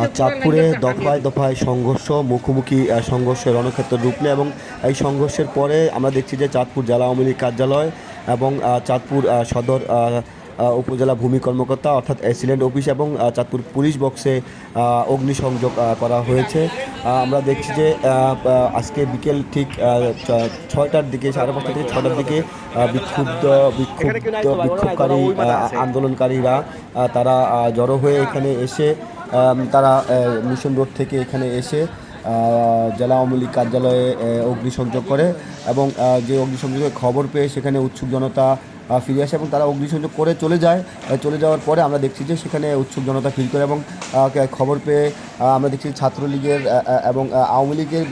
আর চাঁদপুরে দফায় দফায় সংঘর্ষ মুখোমুখি আহ, সংঘর্ষের রণক্ষেত্র রূপ নেয় এবং এই সংঘর্ষের পরে আমরা দেখছি যে চাঁদপুর জেলা আওয়ামী লীগ কার্যালয় এবং চাঁদপুর সদর উপজেলা ভূমি কর্মকর্তা অর্থাৎ এসিলেন্ট অফিস এবং চাঁদপুর পুলিশ বক্সে অগ্নিসংযোগ করা হয়েছে। আমরা দেখছি যে আজকে বিকেল ঠিক ছয়টার দিকে সাড়ে পাঁচটা থেকে ছটার দিকে বিক্ষুব্ধ বিক্ষুব্ধ বিক্ষোভকারী আন্দোলনকারীরা তারা জড়ো হয়ে এখানে এসে তারা মিশন রোড থেকে এখানে এসে জেলা আওয়ামী লীগ কার্যালয়ে অগ্নিসংযোগ করে এবং যে অগ্নিসংযোগের খবর পেয়ে সেখানে উৎসুক জনতা ফিরে আসে এবং তারা অগ্নিসংযোগ করে চলে যায়। চলে যাওয়ার পরে আমরা দেখছি যে সেখানে উৎসুক জনতা ফিল করে এবং খবর পেয়ে আমরা দেখছি ছাত্রলীগের এবং আওয়ামী লীগের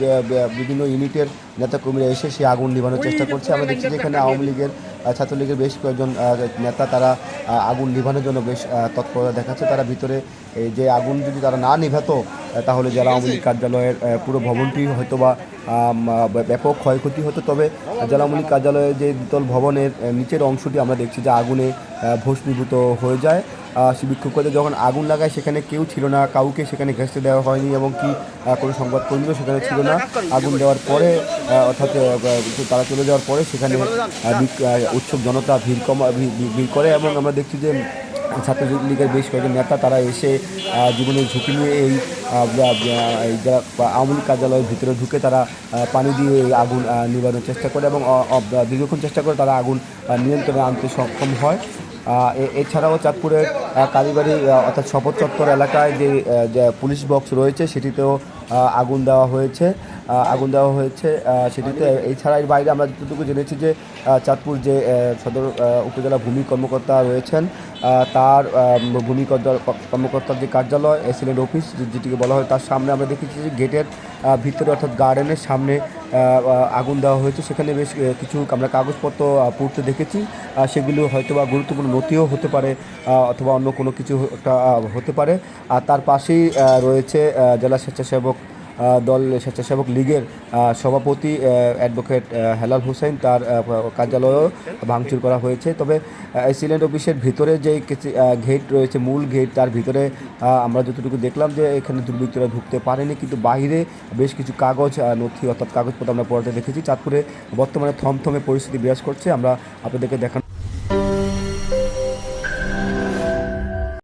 বিভিন্ন ইউনিটের নেতাকর্মীরা এসে সেই আগুন নিভানোর চেষ্টা করছে। আমরা দেখছি যে এখানে আওয়ামী লীগের ছাত্রলীগের বেশ কয়েকজন নেতা তারা আগুন নিভানোর জন্য বেশ তৎপরতা দেখাচ্ছে। তারা ভিতরে যে আগুন যদি তারা না নিভাতো তাহলে জেলা আওয়ামী লীগ কার্যালয়ের পুরো ভবনটি হয়তো বা ব্যাপক ক্ষয়ক্ষতি হতো। তবে জেলা আওয়ামী লীগ কার্যালয়ের যে দ্বিতল ভবনের নিচের অংশটি আমরা দেখছি যে আগুনে ভস্মীভূত হয়ে যায়। সে বিক্ষোভকারীদের যখন আগুন লাগায়, সেখানে কেউ ছিল না, কাউকে সেখানে ঘেঁষতে দেওয়া হয়নি এবং কি কোনো সংবাদকর্মীও সেখানে ছিল না। আগুন দেওয়ার পরে অর্থাৎ তারা চলে যাওয়ার পরে সেখানে উৎসুক জনতা ভিড় কমা, ভিড় করে এবং আমরা দেখছি যে ছাত্রলীগের বেশ কয়েকজন নেতা, তারা এসে জীবনের ঝুঁকি নিয়ে এই আওয়ামী কার্যালয়ের ভিতরে ঢুকে তারা পানি দিয়ে আগুন নিবারণের চেষ্টা করে এবং দীর্ঘক্ষণ চেষ্টা করে তারা আগুন নিয়ন্ত্রণে আনতে সক্ষম হয়। এছাড়াও চাঁদপুরের কালীবাড়ি অর্থাৎ শপথ চত্বর এলাকায় যে পুলিশ বক্স রয়েছে, সেটিতেও আগুন দেওয়া হয়েছে। আগুন দেওয়া হয়েছে সেটিতে এছাড়া এর বাইরে আমরা যতটুকু জেনেছি যে চাঁদপুর যে সদর উপজেলা ভূমি কর্মকর্তা রয়েছেন তার ভূমি কর্মকর্তার যে কার্যালয় এসিলেন্ট অফিস যেটিকে বলা হয়, তার সামনে আমরা দেখেছি যে গেটের ভিতরে অর্থাৎ গার্ডেনের সামনে আগুন দেওয়া হয়েছে। সেখানে বেশ কিছু আমরা কাগজপত্র পড়তে দেখেছি সেগুলো হয়তো বা গুরুত্বপূর্ণ নথিও হতে পারে অথবা অন্য কোনো কিছু একটা হতে পারে। আর তার পাশেই রয়েছে জেলা স্বেচ্ছাসেবক দল স্বেচ্ছাসেবক লীগের সভাপতি অ্যাডভোকেট হেলাল হোসেন তার কার্যালয়েও ভাঙচুর করা হয়েছে। তবে সিলেন্ট অফিসের ভিতরে যে গেট রয়েছে, মূল গেট তার ভিতরে আমরা যতটুকু দেখলাম যে এখানে দুর্বৃত্তরা ঢুকতে পারেনি, কিন্তু বাইরে বেশ কিছু কাগজ নথি অর্থাৎ কাগজপত্র আমরা পড়াতে দেখেছি। চাঁদপুরে বর্তমানে থমথমে পরিস্থিতি বিরাজ করছে। আমরা আপনাদেরকে দেখান